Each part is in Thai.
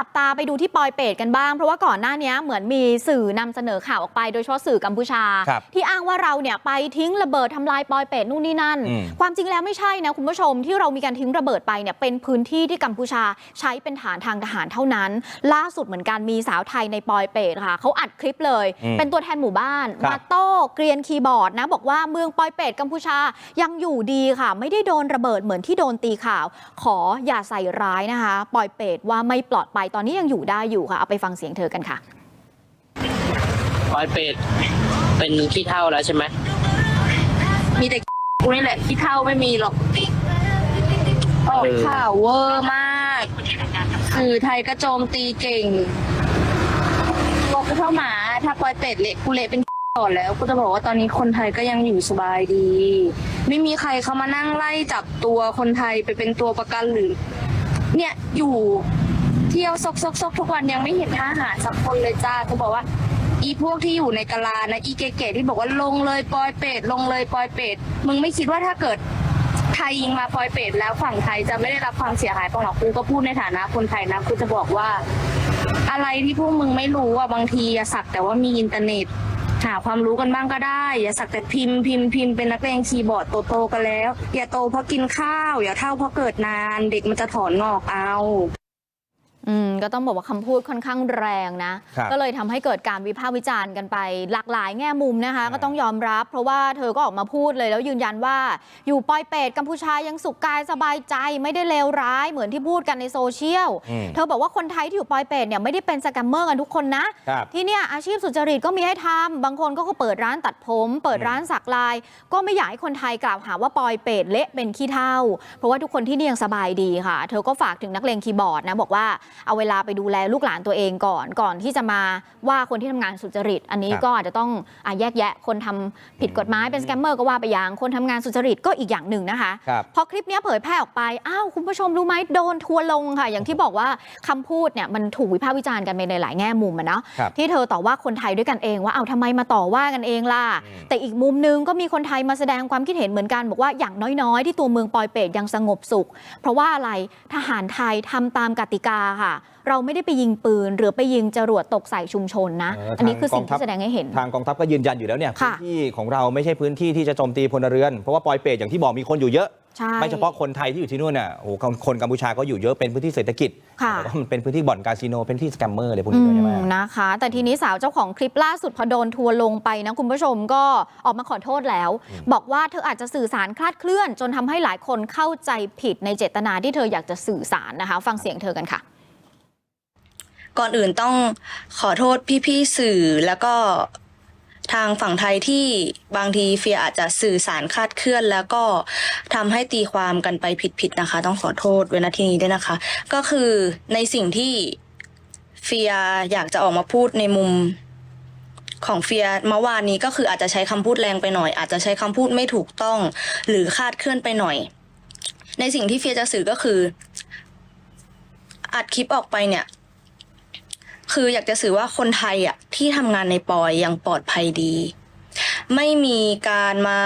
จับตาไปดูที่ปอยเปตกันบ้าง เพราะว่าก่อนหน้านี้เหมือนมีสื่อนำเสนอข่าวออกไปโดยเฉพาะสื่อกัมพูชาครับที่อ้างว่าเราเนี่ยไปทิ้งระเบิดทำลายปอยเปตนู่นนี่นั่นอืมความจริงแล้วไม่ใช่นะคุณผู้ชมที่เรามีการทิ้งระเบิดไปเนี่ยเป็นพื้นที่ที่กัมพูชาใช้เป็นฐานทางทหารเท่านั้น ล่าสุดเหมือนกันมีสาวไทยในปอยเปตค่ะเขาอัดคลิปเลยอืมเป็นตัวแทนหมู่บ้านครับมาโต้เกรียนคีย์บอร์ดนะบอกว่าเมืองปอยเปตกัมพูชายังอยู่ดีค่ะ ไม่ได้โดนระเบิดเหมือนที่โดนตีข่าว ขออย่าใส่ร้ายนะคะ ปอยเปตว่าไม่ปลอดภัยตอนนี้ยังอยู่ได้อยู่ค่ะ เอาไปฟังเสียงเธอกันค่ะปอยเป็ดเป็นขี้เท่าแล้วใช่ไหมมีแต่กูนี่แหละที่เท่าไม่มีหรอกออกข่าวเวอร์มากสื่อไทยก็โจมตีเก่งลกเท่าหมา ถ้าปล่อยเป็ดเละกูเละเป็นก่อนแล้วกูจะบอกว่าตอนนี้คนไทยก็ยังอยู่สบายดี ไม่มีใครเขามานั่งไล่จับตัวคนไทยไปเป็นตัวประกันหรือ เนี่ยอยู่ เที่ยวซกซกซกทุกวันยังไม่เห็นทหารสักคนเลยจ้าจะบอกว่า อีพวกที่อยู่ในกะลานะอีเก๋ๆที่บอกว่าลงเลยปอยเป็ดลงเลยปอยเป็ดมึงไม่คิดว่าถ้าเกิดไทยยิงมาปอยเป็ดแล้วฝั่งไทยจะไม่ได้รับความเสียหายปล่าหรอกกูก็พูดในฐานะคนไทยนะกูจะบอกว่า อะไรที่พวกมึงไม่รู้อะบางทีอย่าสักแต่ว่ามีอินเทอร์เน็ตหาความรู้กันบ้างก็ได้ อย่าสักแต่พิมพ์พิมพ์พิมพ์เป็นนักเลงคีย์บอร์ดโตๆกันแล้ว อย่าโตเพราะกินข้าว อย่าเท่าเพราะเกิดนาน เด็กมันจะถอนงอกเอา ก็ต้องบอกว่าคำพูดค่อนข้างแรงนะครับก็เลยทำให้เกิดการวิพากษ์วิจารณ์กันไป หลากหลายแง่มุมนะคะอ่าก็ต้องยอมรับ เพราะว่าเธอก็ออกมาพูดเลยแล้วยืนยันว่า อยู่ปอยเปตกัมพูชายังสุขกายสบายใจไม่ได้เลวร้ายเหมือนที่พูดกันในโซเชียลอืมเธอบอกว่าคนไทยที่อยู่ปอยเปตเนี่ยไม่ได้เป็นสแกมเมอร์กันทุกคนนะครับที่เนี่ยอาชีพสุจริตก็มีให้ทำบางคนก็เปิดร้านตัดผม เปิดร้านสักลาย ก็ไม่อยากให้คนไทยกล่าวหาว่าปอยเป็ดเละเป็นขี้เท่า เพราะว่าทุกคนที่นี่ยังสบายดีค่ะ เธอก็ฝากถึงนักเลงคีย์บอร์ดนะบอกว่าเอาเวลาไปดูแลลูกหลานตัวเองก่อน ก่อนที่จะมาว่าคนที่ทำงานสุจริต อันนี้ครับก็อาจจะต้องอะแยกแยะคนทำผิดกฎหมายเป็นสแกมเมอร์ก็ว่าไปอย่างคนทำงานสุจริตก็อีกอย่างหนึ่งนะคะครับพอคลิปเนี้ยเผยแพร่ออกไปอ้าวคุณผู้ชมรู้ไหมโดนทัวร์ลงค่ะ อย่างที่บอกว่าคำพูดเนี่ยมันถูกวิพากษ์วิจารณ์กันไปในหลายแง่มุมอะเนาะครับที่เธอต่อว่าคนไทยด้วยกันเองว่าเอาทำไมมาต่อว่ากันเองล่ะอืมแต่อีกมุมนึงก็มีคนไทยมาแสดงความคิดเห็นเหมือนกันบอกว่าอย่างน้อยๆ ที่ตัวเมืองปอยเปตยังสงบสุข เพราะว่าอะไรทหารไทยทำตามกติกาค่ะ เราไม่ได้ไปยิงปืน หรือไปยิงจรวดตกใส่ชุมชนนะเอออัอันนี้คือสิ่งทางกองทัพที่แสดงให้เห็น ทางกองทัพก็ยืนยันอยู่แล้วเนี่ยค่ะพื้นที่ของเราไม่ใช่พื้นที่ที่จะโจมตีพลเรือน เพราะว่าปอยเปตอย่างที่บอกมีคนอยู่เยอะใช่ไม่เฉพาะคนไทยที่อยู่ที่นู่นน่ะโอ้โหคนคนกัมพูชาก็อยู่เยอะเป็นพื้นที่เศรษฐกิจค่ะแต่ว่ามันเป็นพื้นที่บ่อนคาสิโนเป็นที่สแกมเมอร์อะไรพวกอืนี้ด้วยใช่ไหมมนะคะ แต่ทีนี้สาวเจ้าของคลิปล่าสุดพอโดนทัวร์ลงไปนะคุณผู้ชมก็ออกมาขอโทษแล้ว บอกว่าเธออาจจะสื่อสารคลาดเคลื่อน จนทำให้หลายคนเข้าใจผิดในเจตนาที่เธออยากจะสื่อสารนะคะ ฟังเสียงเธอกันค่ะ ก่อนอื่นต้องขอโทษพี่ๆสื่อแล้วก็ทางฝั่งไทยที่บางทีเฟียอาจจะสื่อสารคลาดเคลื่อน แล้วก็ทำให้ตีความกันไปผิดๆนะคะ ต้องขอโทษเวลาที่นี้ด้วยนะคะ ก็คือในสิ่งที่เฟียอยากจะออกมาพูดในมุมของเฟียเมื่อวานนี้ก็คืออาจจะใช้คำพูดแรงไปหน่อย อาจจะใช้คำพูดไม่ถูกต้อง หรือคาดเคลื่อนไปหน่อย ในสิ่งที่เฟียจะสื่อก็คือ อัดคลิปออกไปเนี่ย คืออยากจะสื่อว่าคนไทยอะที่ทำงานในปอยยังปลอดภัยดี ไม่มีการมา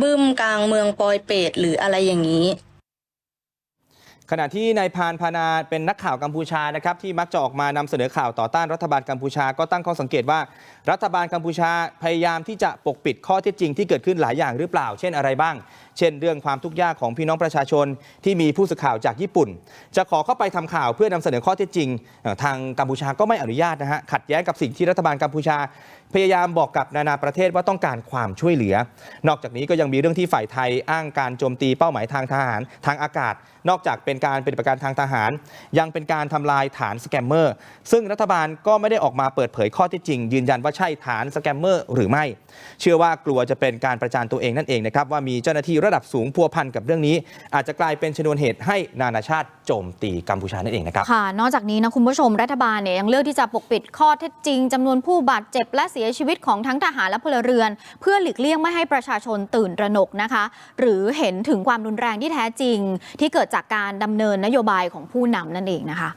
บึ้มกลางเมืองปอยเปตหรืออะไรอย่างนี้ ขณะที่นายพานพานาเป็นนักข่าวกัมพูชานะครับที่มักจะออกมานำเสนอข่าวต่อต้านรัฐบาลกัมพูชาก็ตั้งข้อสังเกตว่า รัฐบาลกัมพูชาพยายามที่จะปกปิดข้อเท็จจริงที่เกิดขึ้นหลายอย่างหรือเปล่า เช่นอะไรบ้าง เช่น เรื่องความทุกข์ยากของพี่น้องประชาชนที่มีผู้สื่อข่าวจากญี่ปุ่น จะขอเข้าไปทำข่าวเพื่อนำเสนอข้อเท็จจริง ทางกัมพูชาก็ไม่อนุญาตนะฮะขัดแย้งกับสิ่งที่รัฐบาลกัมพูชา พยายามบอกกับนานาประเทศว่าต้องการความช่วยเหลือ นอกจากนี้ก็ยังมีเรื่องที่ฝ่ายไทยอ้างการโจมตีเป้าหมายทางทหาร ทางอากาศ นอกจากเป็นการปฏิบัติการทางทหาร ยังเป็นการทำลายฐานสแกมเมอร์ ซึ่งรัฐบาลก็ไม่ได้ออกมาเปิดเผยข้อท็จจริง ยืนยันว่าใช่ฐานสแกมเมอร์หรือไม่ เชื่อว่ากลัวจะเป็นการประจานตัวเองนั่นเองนะครับว่ามีเจ้าหน้าที่ระดับสูงพัวพันกับเรื่องนี้ อาจจะกลายเป็นชนวนเหตุให้นานาชาติโจมตีกัมพูชานั่นเองนะครับค่ะนอกจากนี้นะคุณผู้ชมรัฐบาลเนี่ยยังเลือกที่จะปกปิดข้อเท็จจริงจำนวนผู้บาดเจ็บและเสียชีวิตของทั้งทหารและพลเรือน เพื่อหลีกเลี่ยงไม่ให้ประชาชนตื่นระหนกนะคะ หรือเห็นถึงความรุนแรงที่แท้จริง ที่เกิดจากการดำเนินนโยบายของผู้นำนั่นเองนะคะ